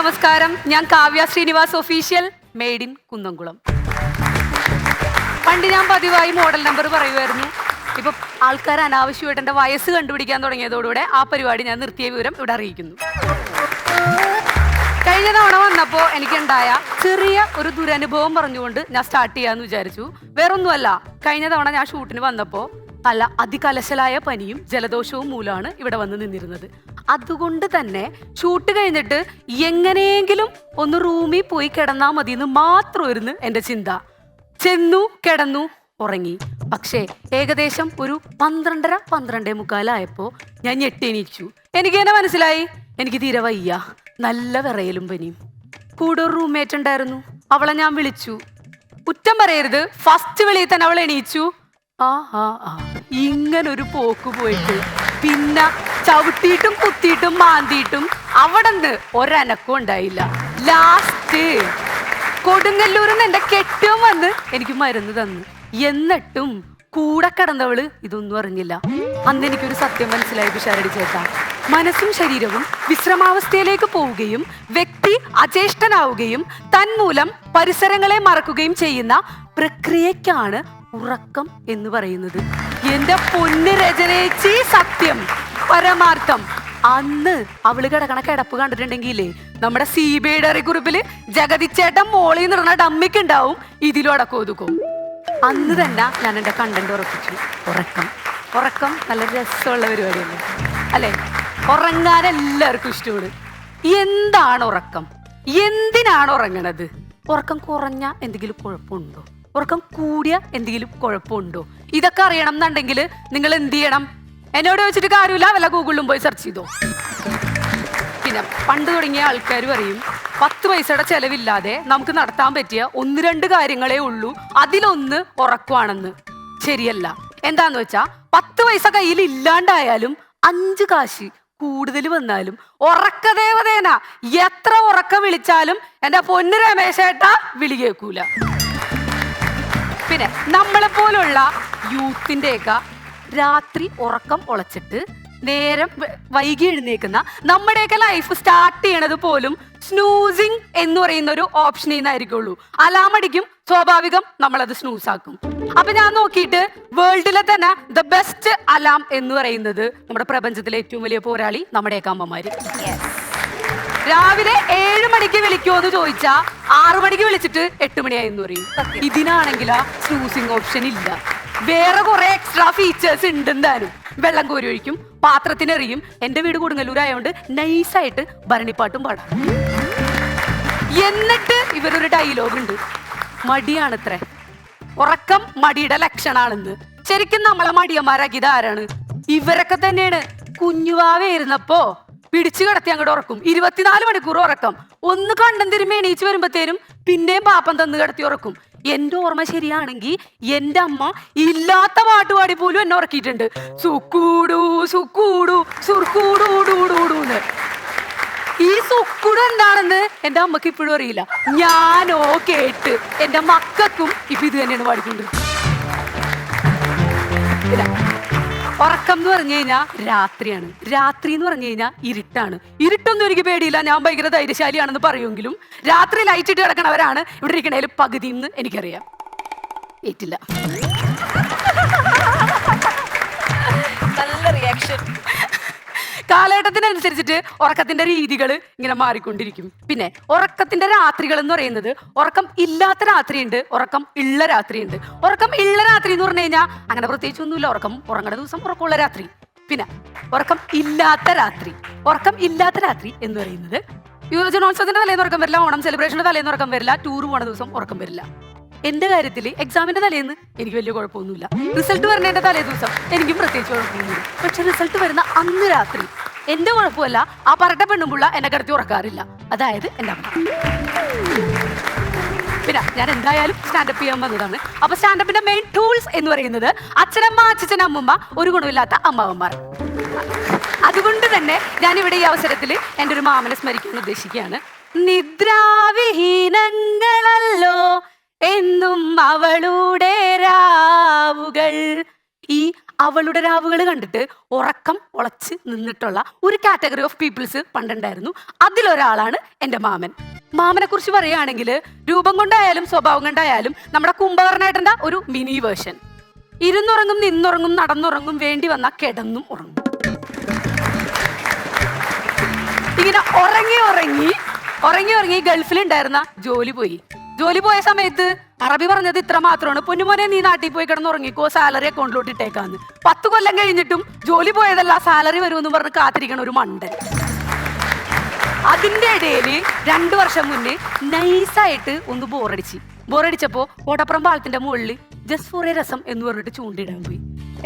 നമസ്കാരം. ഞാൻ Kavya Srinivas official made in Kunnamkulam. പണ്ട് ഞാൻ പതിവായി മോഡൽ നമ്പർ പറയുമായിരുന്നു. ഇപ്പൊ ആൾക്കാർ അനാവശ്യമായിട്ട് എന്റെ വയസ്സ് കണ്ടുപിടിക്കാൻ തുടങ്ങിയതോടുകൂടെ ആ പരിപാടി ഞാൻ നിർത്തിയ വിവരം ഇവിടെ അറിയിക്കുന്നു. കഴിഞ്ഞ തവണ വന്നപ്പോൾ എനിക്കുണ്ടായ ചെറിയ ഒരു ദുരനുഭവം പറഞ്ഞുകൊണ്ട് ഞാൻ സ്റ്റാർട്ട് ചെയ്യാന്ന് വിചാരിച്ചു. വേറൊന്നുമല്ല കഴിഞ്ഞ തവണ ഞാൻ ഷൂട്ടിന് വന്നപ്പോൾ നല്ല അതികലശലായ പനിയും ജലദോഷവും മൂലമാണ് ഇവിടെ വന്ന് നിന്നിരുന്നത്. അതുകൊണ്ട് തന്നെ ഷൂട്ട് കഴിഞ്ഞിട്ട് എങ്ങനെയെങ്കിലും ഒന്ന് റൂമിൽ പോയി കിടന്നാൽ മതി എന്ന് മാത്രമായിരുന്നു എന്റെ ചിന്ത. ചെന്നു കിടന്നു ഉറങ്ങി. പക്ഷേ ഏകദേശം ഒരു പന്ത്രണ്ടര പന്ത്രണ്ടേ മുക്കാലായപ്പോൾ ഞാൻ ഞെട്ടിണീച്ചു. എനിക്ക് തന്നെ മനസ്സിലായി. എനിക്ക് തീരെ വയ്യ. നല്ല വിറയലും പനിയും. കൂടെ ഒരു റൂംമേറ്റ് ഉണ്ടായിരുന്നു. അവളെ ഞാൻ വിളിച്ചു. കുറ്റം പറയരുത്. ഫസ്റ്റ് വിളിയിൽ തന്നെ അവൾ എണീച്ചു. ആ ആ ആ. ഇങ്ങനൊരു പോക്ക് പോയിട്ട്. പിന്നെ ചവിട്ടിയിട്ടും കുത്തിയിട്ടും മാന്തിയിട്ടും അവിടെ നിന്ന് ഒരനക്കും ഉണ്ടായില്ല. ലാസ്റ്റ് കൊടുങ്ങല്ലൂരിൽ നിന്ന് എന്റെ കെട്ടും വന്ന് എനിക്ക് മരുന്ന് തന്നു. എന്നിട്ടും കൂടെ കിടന്നവൾ ഇതൊന്നും അറിഞ്ഞില്ല. അന്ന് എനിക്കൊരു സത്യം മനസ്സിലായി പിഷാരടി ചേട്ടാ. മനസ്സും ശരീരവും വിശ്രമാവസ്ഥയിലേക്ക് പോവുകയും വ്യക്തി അചേഷ്ടനാവുകയും തന്മൂലം പരിസരങ്ങളെ മറക്കുകയും ചെയ്യുന്ന പ്രക്രിയക്കാണ് ഉറക്കം എന്ന് പറയുന്നത്. എന്റെ പൊന്ന് രചനേച്ചി സത്യം. പരമാർത്ഥം. അന്ന് അവൾ കിടക്കണ കിടപ്പ് കണ്ടിട്ടുണ്ടെങ്കിലേ നമ്മുടെ സി ബി ഡയറി കുറിപ്പിൽ മോളി മോളിൽ പറഞ്ഞ ഡമ്മിക്ക് ഉണ്ടാവും ഇതിലും അടക്കം ഒതുക്കും. അന്ന് തന്നെ ഞാൻ എന്റെ കണ്ടന്റ് ഉറപ്പിച്ചു. ഉറക്കം. ഉറക്കം നല്ല രസമുള്ള പരിപാടിയല്ലേ? അല്ലെ? ഉറങ്ങാൻ എല്ലാവർക്കും ഇഷ്ടമാണ്. എന്താണ് ഉറക്കം? എന്തിനാണ് ഉറങ്ങണത്? ഉറക്കം കുറഞ്ഞ എന്തെങ്കിലും കുഴപ്പമുണ്ടോ? ഉറക്കം കൂടിയ എന്തെങ്കിലും കുഴപ്പമുണ്ടോ? ഇതൊക്കെ അറിയണം എന്നുണ്ടെങ്കിൽ നിങ്ങൾ എന്ത് ചെയ്യണം? എന്നോട് ചോദിച്ചിട്ട് കാര്യമില്ല വല്ല ഗൂഗിളിലും പോയി സെർച്ച് ചെയ്തോ. പിന്നെ പണ്ട് തുടങ്ങിയ ആൾക്കാർ പറയും പത്ത് പൈസയുടെ ചെലവില്ലാതെ നമുക്ക് നടത്താൻ പറ്റിയ ഒന്ന് രണ്ട് കാര്യങ്ങളേ ഉള്ളൂ അതിലൊന്ന് ഉറക്കുവാണെന്ന്. ശരിയല്ല. എന്താന്ന് വെച്ചാ പത്ത് പൈസ കയ്യിൽ ഇല്ലാണ്ടായാലും അഞ്ച് കാശ് കൂടുതൽ വന്നാലും ഉറക്കദേവതേന എത്ര ഉറക്കം വിളിച്ചാലും എന്റെ പൊന്നു രമേശേട്ട വിളി കേൾക്കൂല. പിന്നെ നമ്മളെ പോലുള്ള യൂത്തിന്റെയൊക്കെ രാത്രി ഉറക്കം ഒളച്ചിട്ട് നേരം വൈകി എഴുന്നേക്കുന്ന നമ്മുടെയൊക്കെ ലൈഫ് സ്റ്റാർട്ട് ചെയ്യണത് പോലും സ്നൂസിങ് എന്ന് പറയുന്ന ഒരു ഓപ്ഷനിൽ നിന്നായിരിക്കുള്ളൂ അലാമടിക്കും സ്വാഭാവികം നമ്മളത് സ്നൂസ് ആക്കും. അപ്പൊ ഞാൻ നോക്കിയിട്ട് വേൾഡിലെ തന്നെ ദ ബെസ്റ്റ് അലാം എന്ന് പറയുന്നത് നമ്മുടെ പ്രപഞ്ചത്തിലെ ഏറ്റവും വലിയ പോരാളി നമ്മുടെയൊക്കെ അമ്മമാര്. രാവിലെ ഏഴ് മണിക്ക് വിളിക്കുമോ എന്ന് ചോദിച്ചാ ആറു മണിക്ക് വിളിച്ചിട്ട് എട്ട് മണിയായി എന്ന് പറയും. ഇതിനാണെങ്കിൽ ആ സ്നൂസിങ് ഓപ്ഷൻ ഇല്ല. വേറെ കുറെ എക്സ്ട്രാ ഫീച്ചേഴ്സ് ഉണ്ട് എന്തായാലും. വെള്ളം കോരി ഒഴിക്കും പാത്രത്തിനെറിയും എന്റെ വീട് കൊടുങ്ങല്ലൂരായോണ്ട് നൈസായിട്ട് ഭരണിപ്പാട്ടും പാടാം. എന്നിട്ട് ഇവരൊരു ഡയലോഗ് ഉണ്ട്. മടിയാണത്രേ. ഉറക്കം മടിയുടെ ലക്ഷണാണെന്ന്. ശരിക്കും നമ്മളെ മടിയന്മാരാക്കിയത് ആരാണ്? ഇവരൊക്കെ തന്നെയാണ്. കുഞ്ഞുവാവേയിരുന്നപ്പോ പിടിച്ചു കിടത്തി അങ്ങോട്ട് ഉറക്കും. ഇരുപത്തിനാല് മണിക്കൂർ ഉറക്കം. ഒന്ന് കണ്ടം തിരുമ്പി എണീച്ച് വരുമ്പത്തേനും പിന്നെയും പാപ്പം തന്നു കിടത്തി ഉറക്കും. എന്റെ ഓർമ്മ ശരിയാണെങ്കിൽ എന്റെ അമ്മ ഇല്ലാത്ത പാട്ട് പാടി പോലും എന്നെ ഉറക്കിയിട്ടുണ്ട്. സുക്കൂടു സുക്കൂടു സുർക്കൂടൂടൂടൂടൂന്ന് ഈ സുക്കുട് എന്താണെന്ന് എന്റെ അമ്മയ്ക്ക് ഇപ്പോഴും അറിയില്ല. ഞാനോ കേട്ട് എന്റെ മക്കൾക്കും ഇപ്പൊ ഇത് തന്നെയാണ് പാടിക്കൊണ്ടിരിക്കുന്നത്. ഉറക്കം എന്ന് പറഞ്ഞു കഴിഞ്ഞാൽ രാത്രിയാണ്. രാത്രി എന്ന് പറഞ്ഞു കഴിഞ്ഞാൽ ഇരുട്ടാണ്. ഇരുട്ടൊന്നും എനിക്ക് പേടിയില്ല. ഞാൻ ഭയങ്കര ധൈര്യശാലിയാണെന്ന് പറയുമെങ്കിലും രാത്രി ലൈറ്റ് ഇട്ട് കിടക്കണവരാണ് ഇവിടെ ഇരിക്കണേൽ പകുതി എന്ന് എനിക്കറിയാം. ഏറ്റില്ല. നല്ല റിയാക്ഷൻ കാലഘട്ടത്തിനനുസരിച്ചിട്ട് ഉറക്കത്തിന്റെ രീതികൾ ഇങ്ങനെ മാറിക്കൊണ്ടിരിക്കും. പിന്നെ ഉറക്കത്തിന്റെ രാത്രികൾ എന്ന് പറയുന്നത് ഉറക്കം ഇല്ലാത്ത രാത്രിയുണ്ട് ഉറക്കം ഉള്ള രാത്രിയുണ്ട്. ഉറക്കം ഉള്ള രാത്രി എന്ന് പറഞ്ഞു കഴിഞ്ഞാൽ അങ്ങനെ പ്രത്യേകിച്ച് ഒന്നുമില്ല ഉറക്കം ഉറങ്ങണ ദിവസം ഉറക്കമുള്ള രാത്രി. പിന്നെ ഉറക്കം ഇല്ലാത്ത രാത്രി ഉറക്കം ഇല്ലാത്ത രാത്രി എന്ന് പറയുന്നത് യുവജനോത്സവത്തിന്റെ തലേന്ന് ഉറക്കം വരില്ല ഓണം സെലിബ്രേഷന്റെ തലേന്ന് ഉറക്കം വരില്ല ടൂർ പോണ ദിവസം ഉറക്കം വരില്ല. എന്റെ കാര്യത്തിൽ എക്സാമിന്റെ തലേന്ന് എനിക്ക് വലിയ കുഴപ്പമൊന്നുമില്ല. റിസൾട്ട് വരുന്നതിന്റെ തലേ ദിവസം. എനിക്കും പ്രത്യേകിച്ച് കുഴപ്പമൊന്നുമില്ല. പക്ഷെ റിസൾട്ട് വരുന്ന അന്ന് രാത്രി എന്റെ കുഴപ്പമല്ല ആ പറട്ട പെണ്ണുമ്പുള്ള എന്നെ കിടത്തി ഉറക്കാറില്ല. അതായത് എന്റെ അമ്മ. പിന്നെ ഞാൻ എന്തായാലും സ്റ്റാൻഡപ്പ് ചെയ്യാൻ വന്നതാണ്. അപ്പൊ സ്റ്റാൻഡപ്പിന്റെ മെയിൻ ടൂൾസ് എന്ന് പറയുന്നത് അച്ഛനമ്മ അച്ഛൻ അമ്മമ്മ ഒരു ഗുണമില്ലാത്ത അമ്മാവന്മാർ. അതുകൊണ്ട് തന്നെ ഞാൻ ഇവിടെ ഈ അവസരത്തിൽ എന്റെ ഒരു മാമനെ സ്മരിക്കാൻ ഉദ്ദേശിക്കുകയാണ്. നിദ്രാവിഹീനങ്ങളല്ലോ. എന്നും അവളുടെ രാവുകൾ. ഈ അവളുടെ രാവുകൾ കണ്ടിട്ട് ഉറക്കം ഉളച്ച് നിന്നിട്ടുള്ള ഒരു കാറ്റഗറി ഓഫ് പീപ്പിൾസ് പണ്ടുണ്ടായിരുന്നു. അതിലൊരാളാണ് എന്റെ മാമൻ. മാമനെ കുറിച്ച് പറയുകയാണെങ്കിൽ രൂപം കൊണ്ടായാലും സ്വഭാവം കൊണ്ടായാലും നമ്മുടെ കുംഭകർണേട്ടന്റെ ഒരു മിനി വേർഷൻ ഇരുന്നുറങ്ങും നിന്നുറങ്ങും നടന്നുറങ്ങും വേണ്ടി വന്ന കിടന്നും ഉറങ്ങും. ഇങ്ങനെ ഉറങ്ങി ഉറങ്ങി ഉറങ്ങി ഉറങ്ങി ഗൾഫിലുണ്ടായിരുന്ന ജോലി പോയി. ജോലി പോയ സമയത്ത് അറബി പറഞ്ഞത് ഇത്ര മാത്രമാണ്. പൊന്നുമോനെ നീ നാട്ടിൽ പോയി കിടന്ന് ഉറങ്ങിക്കോ സാലറി അക്കൗണ്ടിലോട്ട് ഇട്ടേക്കാന്ന്. പത്ത് കൊല്ലം കഴിഞ്ഞിട്ടും ജോലി പോയതല്ല സാലറി വരുമെന്ന് പറഞ്ഞ് കാത്തിരിക്കണ ഒരു മണ്ടൻ. അതിന്റെ ഇടയിൽ രണ്ടു വർഷം മുന്നേ നൈസായിട്ട് ഒന്ന് ബോറടിച്ച്. ബോറടിച്ചപ്പോ ഓടപ്പുറം പാലത്തിന്റെ മുകളിൽ ജസ്റ്റ് ഫോർ എ രസം എന്ന് പറഞ്ഞിട്ട് ചൂണ്ടിടാൻ പോയി.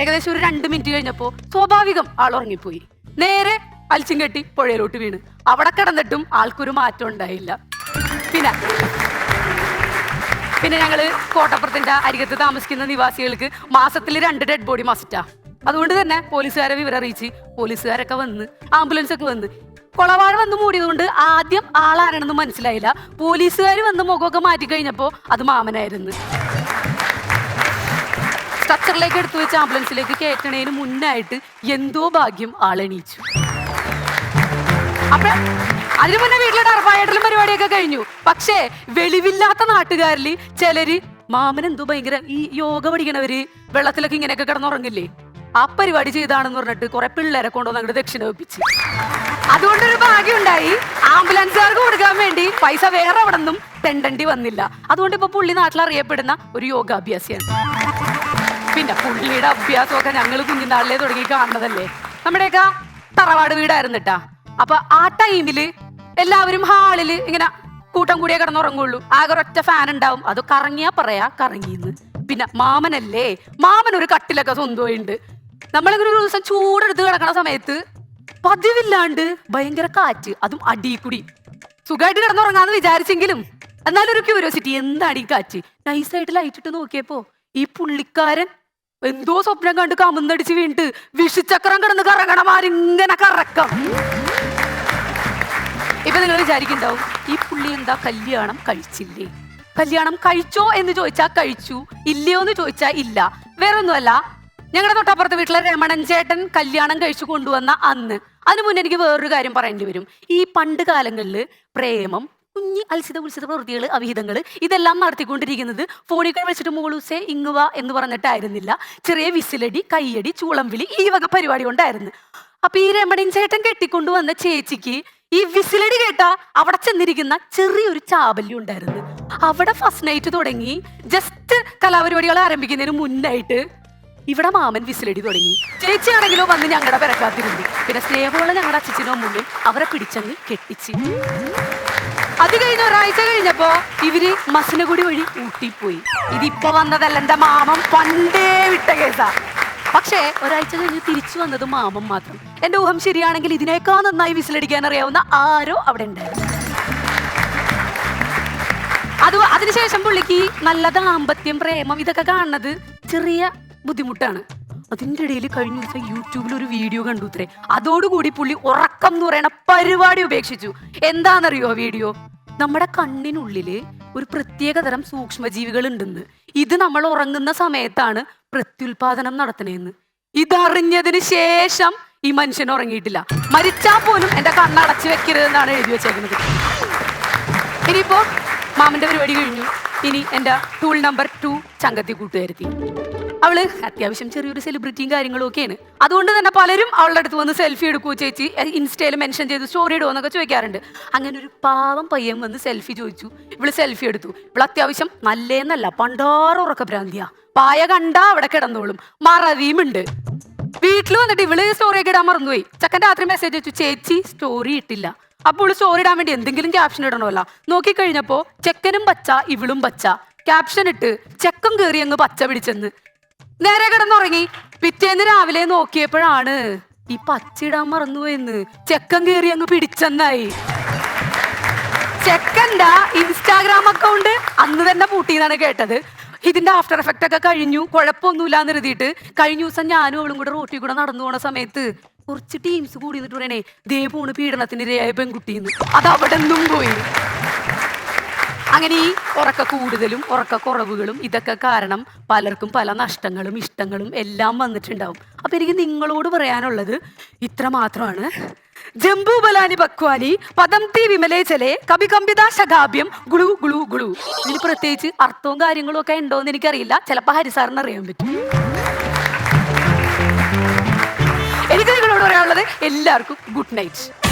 ഏകദേശം ഒരു രണ്ട് മിനിറ്റ് കഴിഞ്ഞപ്പോ സ്വാഭാവികം ആൾ ഉറങ്ങിപ്പോയി. നേരെ അലിച്ചും കെട്ടി പുഴയിലോട്ട് വീണ്. അവിടെ കിടന്നിട്ടും ആൾക്കൊരു മാറ്റം ഉണ്ടായില്ല. പിന്നെ പിന്നെ ഞങ്ങൾ കോട്ടപ്പുറത്തിന്റെ അരികത്ത് താമസിക്കുന്ന നിവാസികൾക്ക് മാസത്തിൽ രണ്ട് ഡെഡ് ബോഡി മസ്റ്റാ അതുകൊണ്ട് തന്നെ പോലീസുകാരെ വിവരം അറിയിച്ച് പോലീസുകാരൊക്കെ വന്ന് ആംബുലൻസ് ഒക്കെ വന്ന്. കൊളവാഴ വന്ന് മൂടിയതുകൊണ്ട് ആദ്യം ആളാരാണെന്ന് മനസ്സിലായില്ല. പോലീസുകാർ വന്ന് മുഖമൊക്കെ മാറ്റി കഴിഞ്ഞപ്പോൾ അത് മാമനായിരുന്നു. സ്ട്രക്ചറിലേക്ക് എടുത്തു വെച്ച് ആംബുലൻസിലേക്ക് കയറ്റണേന് മുന്നായിട്ട് എന്തോ ഭാഗ്യം ആളെണീച്ചു. അപ്പൊ അതിനു മുന്നേ വീട്ടിലെ ടർപ്പായിട്ടുള്ള പരിപാടിയൊക്കെ കഴിഞ്ഞു. പക്ഷേ വെളിവില്ലാത്ത നാട്ടുകാരിൽ ചിലര് മാമൻ എന്തോ ഭയങ്കര ഈ യോഗ പഠിക്കണവര് വെള്ളത്തിലൊക്കെ ഇങ്ങനെയൊക്കെ കിടന്നുറങ്ങില്ലേ? ആ പരിപാടി ചെയ്താണെന്ന് പറഞ്ഞിട്ട് കുറെ പിള്ളേരെ കൊണ്ടുവന്ന് അങ്ങോട്ട് ദക്ഷിണ വെപ്പിച്ച്. അതുകൊണ്ടൊരു ഭാഗ്യമുണ്ടായി. ആംബുലൻസുകാർക്ക് കൊടുക്കാൻ വേണ്ടി പൈസ വേറെ അവിടെ നിന്നും തെണ്ടണ്ടി വന്നില്ല. അതുകൊണ്ട് ഇപ്പൊ പുള്ളി നാട്ടിൽ അറിയപ്പെടുന്ന ഒരു യോഗാഭ്യാസിയാണ്. പിന്നെ പുള്ളിയുടെ അഭ്യാസമൊക്കെ ഞങ്ങൾ കുഞ്ഞുനാളിലേ തുടങ്ങി കാണുന്നതല്ലേ? നമ്മുടെയൊക്കെ തറവാട് വീടായിരുന്നിട്ടാ അപ്പൊ ആ ടൈമിൽ എല്ലാവരും ഹാളിൽ ഇങ്ങനെ കൂട്ടം കൂടിയേ കിടന്നുറങ്ങുള്ളൂ. ആകെ ഒറ്റ ഫാൻ ഉണ്ടാവും. അത് കറങ്ങിയാ പറയാ കറങ്ങിന്ന് പിന്നെ മാമനല്ലേ? മാമൻ ഒരു കട്ടിലൊക്കെ സ്വന്തമായിണ്ട്. നമ്മളിങ്ങനെ ഒരു ദിവസം ചൂടെടുത്ത് കിടക്കണ സമയത്ത് പതിവില്ലാണ്ട് ഭയങ്കര കാറ്റ് അതും അടിയിക്കുടി സുഖമായിട്ട് കിടന്നുറങ്ങാന്ന് വിചാരിച്ചെങ്കിലും എന്നാലും ഒരു ക്യൂരിയോസിറ്റി എന്താണ് ഈ കാറ്റ്? നൈസായിട്ട് ലൈറ്റ് ഇട്ട് നോക്കിയപ്പോ ഈ പുള്ളിക്കാരൻ എന്തോ സ്വപ്നം കണ്ട് കമന്നടിച്ച് വീണിട്ട് വിഷിച്ചക്രം കിടന്ന് കറങ്ങണമാരിങ്ങനെ കറക്കം. ഇപ്പൊ നിങ്ങൾ വിചാരിക്കുന്നുണ്ടാവും ഈ പുള്ളി എന്താ കല്യാണം കഴിച്ചില്ലേ? കല്യാണം കഴിച്ചോ എന്ന് ചോദിച്ചാൽ കഴിച്ചു ഇല്ലയോ എന്ന് ചോദിച്ചാൽ ഇല്ല. വേറൊന്നുമല്ല ഞങ്ങളുടെ തൊട്ടപ്പുറത്തെ വീട്ടിലെ രമണൻ ചേട്ടൻ കല്യാണം കഴിച്ചു കൊണ്ടുവന്ന അന്ന്. അതിനു മുന്നേ എനിക്ക് വേറൊരു കാര്യം പറയേണ്ടി വരും. ഈ പണ്ട് കാലങ്ങളിൽ പ്രേമം കുഞ്ഞി അത്സിത ഉത്സിത പ്രവൃത്തികൾ അവിഹിതങ്ങൾ ഇതെല്ലാം നടത്തിക്കൊണ്ടിരിക്കുന്നത് ഫോണിൽ കൂടെ വിളിച്ചിട്ട് മോളൂസേ ഇങ്ങുവ എന്ന് പറഞ്ഞിട്ടായിരുന്നില്ല. ചെറിയ വിസിലടി കയ്യടി ചൂളം വിളി ഈ വക പരിപാടി കൊണ്ടായിരുന്നു. അപ്പൊ ഈ രമണൻ ചേട്ടൻ കെട്ടിക്കൊണ്ടുവന്ന ചേച്ചിക്ക് ഈ വിസിലടി കേട്ട അവിടെ ചെന്നിരിക്കുന്ന ചെറിയൊരു ചാബല്യം ഉണ്ടായിരുന്നു. അവിടെ ഫസ്റ്റ് നൈറ്റ് തുടങ്ങി. ജസ്റ്റ് കലാപരിപാടികൾ ആരംഭിക്കുന്നതിന് മുന്നായിട്ട് ഇവിടെ മാമൻ വിസിലടി തുടങ്ങി. ചേച്ചി ചേച്ചിയാണെങ്കിലോ വന്ന് ഞങ്ങളുടെ പിറക്കാത്തിരുന്നു പിന്നെ സ്നേഹമുള്ള ഞങ്ങളുടെ അച്ഛനും മുന്നിൽ അവരെ പിടിച്ചങ്ങ് കെട്ടിച്ച്. അത് കഴിഞ്ഞ ഒരാഴ്ച കഴിഞ്ഞപ്പോ ഇവർ മസിനഗുടി വഴി ഊട്ടിപ്പോയി. ഇതിപ്പോ വന്നതല്ല എന്റെ മാമൻ പണ്ടേ വിട്ട കേസാ. പക്ഷേ ഒരാഴ്ച കഴിഞ്ഞ് തിരിച്ചു വന്നത് മാമം മാത്രം. എന്റെ ഊഹം ശരിയാണെങ്കിൽ ഇതിനേക്കാൾ നന്നായി വിസിലടിക്കാൻ അറിയാവുന്ന ആരോ അവിടെ ഉണ്ടായിരുന്നു അത് അതിനുശേഷം പുള്ളിക്ക് നല്ല ദാമ്പത്യം പ്രേമം ഇതൊക്കെ കാണുന്നത് ചെറിയ ബുദ്ധിമുട്ടാണ്. അതിന്റെ ഇടയിൽ കഴിഞ്ഞ ദിവസം യൂട്യൂബിൽ ഒരു വീഡിയോ കണ്ടു ഇത്രേ. അതോടുകൂടി പുള്ളി ഉറക്കം എന്ന് പറയുന്ന പരിപാടി ഉപേക്ഷിച്ചു. എന്താണെന്നറിയോ വീഡിയോ? നമ്മുടെ കണ്ണിനുള്ളിൽ ഒരു പ്രത്യേക തരം സൂക്ഷ്മജീവികൾ ഉണ്ടെന്ന് ഇത് നമ്മൾ ഉറങ്ങുന്ന സമയത്താണ് പ്രത്യുൽപാദനം നടത്തണേന്ന്. ഇതറിഞ്ഞതിന് ശേഷം ഈ മനുഷ്യൻ ഉറങ്ങിയിട്ടില്ല. മരിച്ചാൽ പോലും എന്റെ കണ്ണടച്ചു വെക്കരുതെന്നാണ് എഴുതി വെച്ചേക്കുന്നത്. ഇനിയിപ്പോ മാമന്റെ പരിപാടി കഴിഞ്ഞു. ഇനി എന്റെ ടൂൾ നമ്പർ ടു ചങ്കത്തി കൂട്ടുകാരത്തി. അവൾ അത്യാവശ്യം ചെറിയൊരു സെലിബ്രിറ്റിയും കാര്യങ്ങളും ഒക്കെയാണ്. അതുകൊണ്ട് തന്നെ പലരും അവളുടെ അടുത്ത് വന്ന് സെൽഫി എടുക്കുവോ ചേച്ചി. ഇൻസ്റ്റയിൽ മെൻഷൻ ചെയ്ത് സ്റ്റോറി ഇടുവോ എന്നൊക്കെ ചോദിക്കാറുണ്ട്. അങ്ങനെ ഒരു പാവം പയ്യൻ വന്ന് സെൽഫി ചോദിച്ചു. ഇവൾ സെൽഫി എടുത്തു. ഇവൾ അത്യാവശ്യം നല്ലേന്നല്ല പണ്ടാറ് ഉറക്ക ഭ്രാന്തിയാ പായ കണ്ടാ അവിടെ കിടന്നോളും. മറവിയും ഉണ്ട്. വീട്ടിൽ വന്നിട്ട് ഇവൾ സ്റ്റോറി ഒക്കെ ഇടാൻ മറന്നുപോയി. ചക്കൻ രാത്രി മെസ്സേജ് വെച്ചു ചേച്ചി സ്റ്റോറി ഇട്ടില്ല. അപ്പോൾ സ്റ്റോറി ഇടാൻ വേണ്ടി എന്തെങ്കിലും ക്യാപ്ഷൻ ഇടണമല്ല. നോക്കിക്കഴിഞ്ഞപ്പോ ചെക്കനും പച്ച ഇവളും പച്ച. ക്യാപ്ഷൻ ഇട്ട് ചെക്കൻ കയറി അങ്ങ് പച്ച പിടിച്ചെന്ന്. നേരെ കിടന്നുറങ്ങി. പിറ്റേന്ന് രാവിലെ നോക്കിയപ്പോഴാണ് ഈ പച്ചിടാൻ മറന്നു മറന്നുപോയെന്ന്. ചെക്കൻ കയറി അങ്ങ് പിടിച്ചെന്നായി. ചെക്കന്റെ ഇൻസ്റ്റാഗ്രാം അക്കൗണ്ട് അന്ന് തന്നെ പൂട്ടിയെന്നാണ് കേട്ടത്. ഇതിന്റെ ആഫ്റ്റർ എഫക്റ്റ് ഒക്കെ കഴിഞ്ഞു. കുഴപ്പമൊന്നുമില്ല എന്ന് എഴുതിയിട്ട് കഴിഞ്ഞ ദിവസം ഞാനും അവളും കൂടെ റോട്ടിൽ കൂടെ നടന്നു പോണ സമയത്ത് കുറച്ച് ടീംസ് കൂടി നിന്നിട്ട് പറയണേ ദേ പോണ് പീഡനത്തിന് ഇരയായ പെൺകുട്ടിന്ന് അത് അവിടെ നിന്നും പോയി. അങ്ങനെ ഈ ഉറക്ക കൂടുതലും ഉറക്ക കുറവുകളും ഇതൊക്കെ കാരണം പലർക്കും പല നഷ്ടങ്ങളും ഇഷ്ടങ്ങളും എല്ലാം വന്നിട്ടുണ്ടാവും. അപ്പൊ എനിക്ക് നിങ്ങളോട് പറയാനുള്ളത് ഇത്ര മാത്രമാണ്. ജംബു ബലാനി ബക്വാനി പദംതി കവി കവികമ്പിത ശകാഭ്യം ഗുളു ഗുളു ഗുളു. ഇതിന് പ്രത്യേകിച്ച് അർത്ഥവും കാര്യങ്ങളും ഒക്കെ ഉണ്ടോ എന്ന് എനിക്കറിയില്ല. ചിലപ്പോൾ ഹരിസാറിന് അറിയാൻ പറ്റും. എനിക്ക് നിങ്ങളോട് പറയാനുള്ളത് എല്ലാവർക്കും ഗുഡ് നൈറ്റ്.